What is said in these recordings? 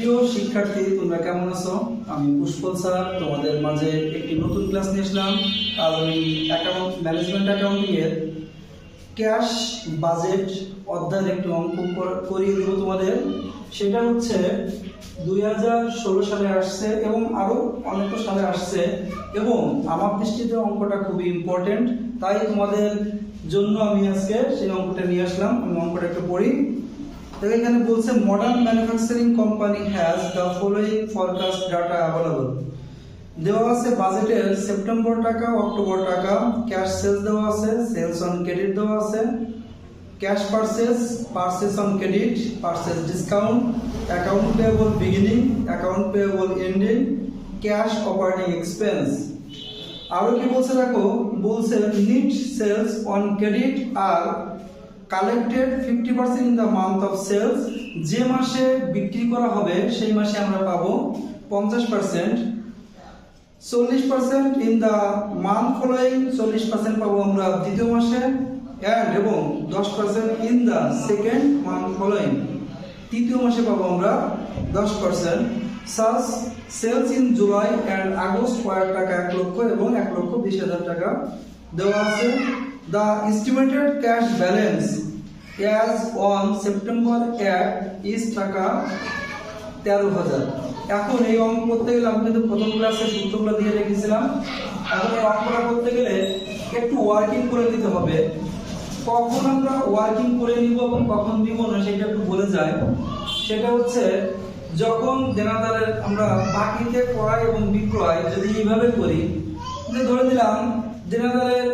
প্রিয় শিক্ষার্থী, তোমরা কেমন আছো? আমি পুষ্পল স্যার, তোমাদের মাঝে একটি নতুন ক্লাস নিয়ে এসলাম আর আমি অ্যাকাউন্ট ম্যানেজমেন্ট অ্যাকাউন্টিং এর ক্যাশ বাজেট অধ্যায়ের একটি অঙ্ক কর- করিয়ে দেবো তোমাদের। সেটা হচ্ছে দুই হাজার ষোলো সালে আসছে এবং আরও অনেক সালে আসছে এবং আমার দৃষ্টিতে অঙ্কটা খুবই ইম্পর্টেন্ট তাই তোমাদের জন্য আমি আজকে সেই অঙ্কটা নিয়ে আসলাম। আমি অঙ্কটা একটু পড়ি। দেখো এখানে বলছে modern manufacturing company has the following forecast data available দেওয়া আছে বাজেটের সেপ্টেম্বর টাকা অক্টোবর টাকা ক্যাশ সেলস দেওয়া আছে সেলস অন ক্রেডিট দেওয়া আছে cash purchase purchase on credit purchase discount account payable beginning account payable ending cash operating expense আরও কি বলছে দেখো? বলছে net sales on credit R collected fifty percent in the month of sales যে মাসে বিক্রি করা হবে, সেই মাসে আমরা পাবো পঞ্চাশ পার্সেন্ট চল্লিশ percent in the month following চল্লিশ পার্সেন্ট পাবো আমরা দ্বিতীয় মাসে। অ্যান্ড এবং দশ percent in the second month following তৃতীয় মাসে পাবো আমরা দশ percent সাস sales in July and August কয়েক টাকা এক লক্ষ এবং এক লক্ষ বিশ হাজার টাকা দেওয়া আছে। The estimated cash balance as on September এক ইস টাকা তেরো হাজার। এখন এই অঙ্ক করতে গেলে আমি কিন্তু প্রথম ক্লাসে সূত্রগুলো দিয়ে রেখেছিলাম। এখন এই অঙ্কটা করতে গেলে একটু ওয়ার্কিং করে নিতে হবে। কখন আমরা ওয়ার্কিং করে নিব এবং কখন দিব না সেটা একটু বলে যায়। সেটা হচ্ছে যখন দেনাদারের আমরা বাকিতে ক্রয় এবং বিক্রয় যদি এইভাবে করি, যে ধরে দিলাম দেনাদারের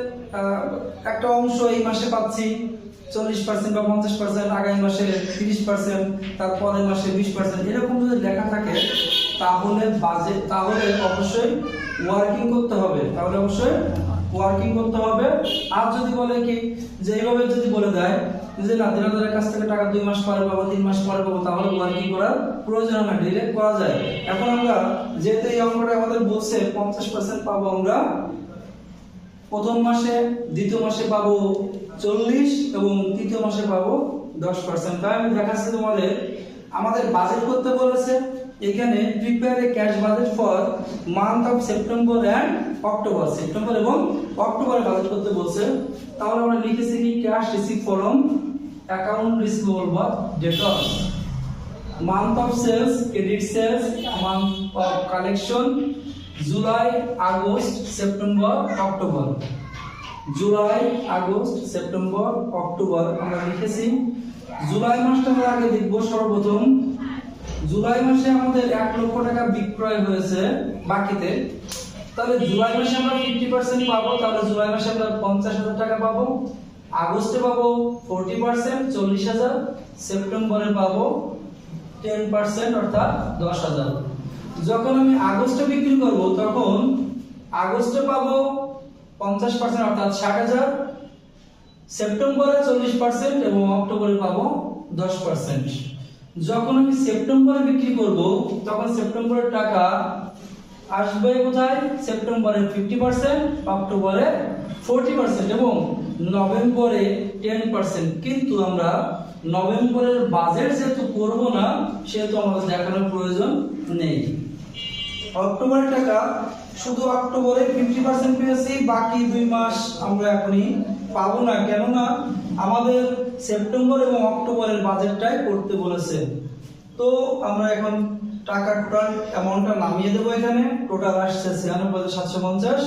একটা অংশ এই মাসে পাচ্ছি, চল্লিশ পার্সেন্ট বা পঞ্চাশ পার্সেন্ট আগামী মাসে তিরিশ পার্সেন্ট তারপরের মাসে বিশ পার্সেন্ট এরকম যদি লেখা থাকে, তাহলে বাজেট তাহলে অবশ্যই ওয়ার্কিং করতে হবে। তাহলে অবশ্যই ওয়ার্কিং করতে হবে। আর যদি বলে কি, যে এইভাবে যদি বলে দেয়, যে না দিনাদারের কাছ থেকে টাকা দুই মাস পরে পাবো, তিন মাস পরে পাবো, তাহলে ওয়ার্কিং করার প্রয়োজন হয় না ডিরেক্ট করা যায়। এখন আমরা যেহেতু এই অঙ্কটা আমাদের বলছে, পঞ্চাশ পার্সেন্ট পাবো আমরা প্রথম মাসে, দ্বিতীয় মাসে পাবো চল্লিশ এবং তৃতীয় মাসে পাবো দশ পার্সেন্ট তাই আমি দেখাচ্ছি তোমাদের, আমাদের বাজেট করতে বলেছে, এখানে prepare a cash budget for month of September and October September এবং অক্টোবরে বাজেট করতে বলছে। তাহলে আমরা লিখেছি কি cash receive from account receivable বা debtors month of sales credit sales month of collection july August, September, October. July, August, September, October, আমরা লিখেছি। জুলাই মাসটা আমরা আগে দেখব সর্বপ্রথম। জুলাই মাসে আমাদের এক লক্ষ টাকা বিক্রয় হয়েছে বাকিতে। তাহলে জুলাই মাসে আমরা ফিফটি পার্সেন্ট পাবো, তাহলে জুলাই মাসে আমরা পঞ্চাশ হাজার টাকা পাবো। আগস্টে পাবো ফোরটি পার্সেন্ট চল্লিশ হাজার। সেপ্টেম্বরে পাবো টেন পার্সেন্ট অর্থাৎ দশ হাজার। যখন আমি আগস্টে বিক্রি করব, তখন আগস্টে পাবো পঞ্চাশ পার্সেন্ট অর্থাৎ ষাট হাজার। সেপ্টেম্বরে চল্লিশ পার্সেন্ট এবং অক্টোবরে পাবো দশ পার্সেন্ট যখন আমি সেপ্টেম্বরে বিক্রি করব, তখন সেপ্টেম্বরের টাকা আসবে কোথায় সেপ্টেম্বরে ফিফটি পার্সেন্ট অক্টোবরে ফোরটি পার্সেন্ট এবং নভেম্বরে টেন পার্সেন্ট কিন্তু আমরা নভেম্বরের বাজেট যেহেতু করব না, সেহেতু আমাদের দেখানোর প্রয়োজন নেই। অক্টোবরের টাকা শুধু অক্টোবরে ফিফটি পার্সেন্ট পেয়েছি, বাকি দুই মাস আমরা এখনই পাবো না। কেননা আমাদের সেপ্টেম্বর এবং অক্টোবরের বাজেটটাই করতে বলেছে। তো আমরা এখন টাকা টোটাল অ্যামাউন্টটা নামিয়ে দেবো এখানে। টোটাল আসছে ছিয়ানব্বই হাজার সাতশো পঞ্চাশ।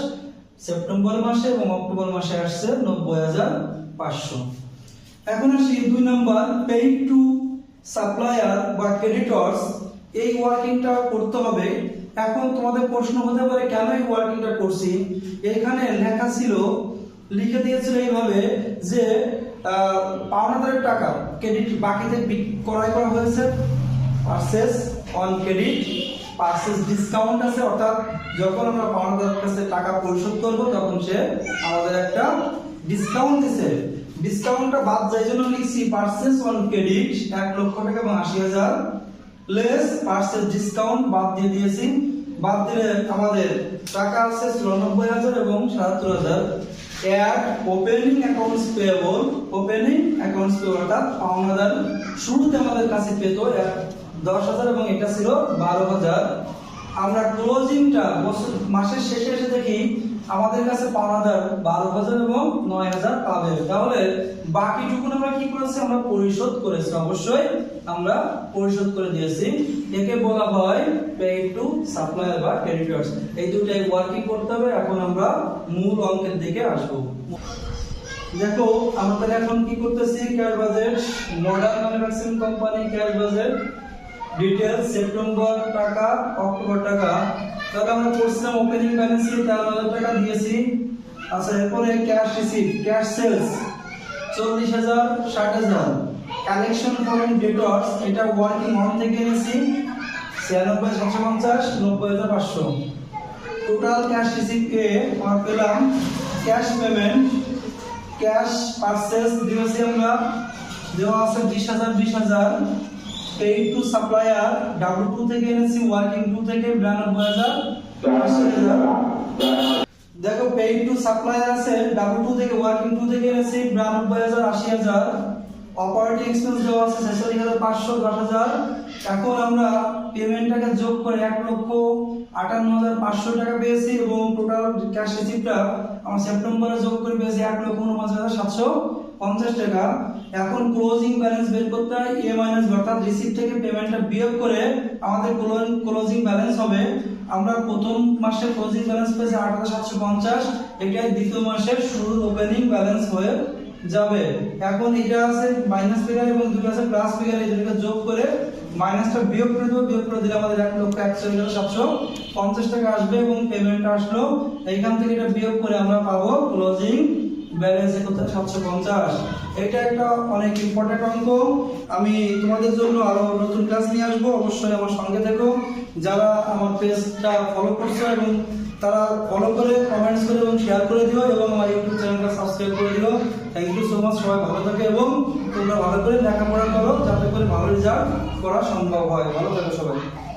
সেপ্টেম্বর মাসে এবং অক্টোবর মাসে আসছে নব্বই হাজার পাঁচশো। এখন আসি দুই নম্বর পেইড টু সাপ্লায়ার বা ক্রেডিটর্স এই ওয়ার্কিংটা করতে হবে। এখন তোমাদের প্রশ্ন হতে পারে, কেন এই ওয়ার্কিংটা করছি? এখানে লেখা ছিল, লিখে দিয়েছিল এইভাবে যে পাওনাদারের টাকা ক্রেডিট বাকিতে বিক- ক্রয় করা হয়েছে purchase on credit purchase discount আছে, অর্থাৎ যখন আমরা পাওনাদারের কাছে টাকা পরিশোধ করব, তখন সে আমাদের একটা ডিসকাউন্ট দিছে। ডিসকাউন্টটা বাদ যায় জন্য লিখছি পারচেস অন ক্রেডিট এক লক্ষ টাকা এবং আশি হাজার লেস পার্সেল ডিসকাউন্ট বাদ দিয়ে দিয়েছি। বাদ দিলে আমাদের টাকা আছে চুরানব্বই হাজার এবং সাতাত্তর হাজার। এক opening accounts payable opening accounts payable অর্থাৎ পাওনাদার। শুরুতে আমাদের কাছে পেত দশ হাজার এবং এটা ছিল বারো হাজার। আমরা ক্লোজিংটা বছর, মাসের শেষে এসে দেখি আমাদের কাছে পাওনাদার বারো হাজার এবং নয় হাজার পাবে তাহলে বাকিটুকু আমরা কি করেছি? আমরা পরিশোধ করেছি। অবশ্যই আমরা পরিশোধ করে দিয়েছি। একে বলা হয় পে টু সাপ্লায়ার বা ক্রেডিটর্স এই দুটাই ওয়ার্কিং করতে হবে। এখন আমরা মূল অঙ্কের দিকে আসব। দেখো আমাদের এখন কি করতেছি? Cash budget modern manufacturing company cash budget detail September টাকা অক্টোবর টাকা। তাহলে আমরা করছিলাম ওপেনিং ব্যালেন্সে তেরো হাজার টাকা দিয়েছি। আচ্ছা এরপরে ক্যাশ রিসিভ ক্যাশ সেলস চল্লিশ হাজার, ষাট হাজার। কালেকশন ফরেন ডেটর্স এটা ওয়ার্কিং অন থেকে এনেছি। ছিয়ানব্বই সাতশো পঞ্চাশ, নব্বই হাজার পাঁচশো। টোটাল ক্যাশ রিসিভ এ আমরা পেলাম ক্যাশ পেমেন্ট ক্যাশ পারচেস দিয়েছি আমরা। দেওয়া আছে বিশ হাজার বিশ হাজার। Paid to supplier W two থেকে এনেছি ওয়ার্কিং টু থেকে, বিরানব্বই হাজার আশি হাজার। দেখো পেইড টু সাপ্লায়ার আছে ডাব্লু টু থেকে ওয়ার্কিং টু থেকে এনেছি, বিরানব্বই হাজার, আশি হাজার। অপারেটিং এক্সপেন্স দেওয়া আছে ছেষট্টি হাজার, পাঁচশো দশ হাজার। এখন আমরা পেমেন্টটাকে যোগ করে এক লক্ষ আটান্ন হাজার, পাঁচশো টাকা পেয়েছি এবং টোটাল ক্যাশ রিসিপ্টটা আমরা সেপ্টেম্বরে যোগ করে পেয়েছি এক লক্ষ উনপঞ্চাশ হাজার সাতশো পঞ্চাশ টাকা। এখন ক্লোজিং ব্যালেন্স বের করতে হয় এ মাইনাস অর্থাৎ রিসিপ্ট থেকে পেমেন্টটা বিয়োগ করে আমাদের ক্লোজিং ব্যালেন্স হবে। আমরা প্রথম মাসের ক্লোজিং ব্যালেন্স পেয়েছি আট সাতশো পঞ্চাশ, এটাই দ্বিতীয় মাসের শুরুর ওপেনিং ব্যালেন্স হয়ে যাবে। এখন এটা আছে মাইনাস ফিগার এবং দুটো আছে প্লাস ফিগার এই দুটোকে যোগ করে মাইনাসটা বিয়োগ করে দেবো, বিয়োগ করে দিলে আমাদের এক লক্ষ একচল্লিশ হাজার সাতশো পঞ্চাশ টাকা আসবে এবং পেমেন্ট আসলো। এইখান থেকে এটা বিয়োগ করে আমরা পাবো ক্লোজিং ব্যালেন্স একত্রিশ সাতশো পঞ্চাশ। এটা একটা অনেক ইম্পর্টেন্ট অঙ্ক। আমি তোমাদের জন্য আরও নতুন ক্লাস নিয়ে আসব। অবশ্যই আমার সঙ্গে থেকো। যারা আমার পেজটা ফলো করছ এবং তারা ফলো করে কমেন্টস করে এবং শেয়ার করে দিও এবং আমার ইউটিউব চ্যানেলটা সাবস্ক্রাইব করে দিও। থ্যাংক ইউ সো মাচ সবাই ভালো থাকে এবং তোমরা ভালো করে লেখাপড়া করো। যাতে করে ভালো রেজাল্ট করা সম্ভব হয়। ভালো থাকো সবাই।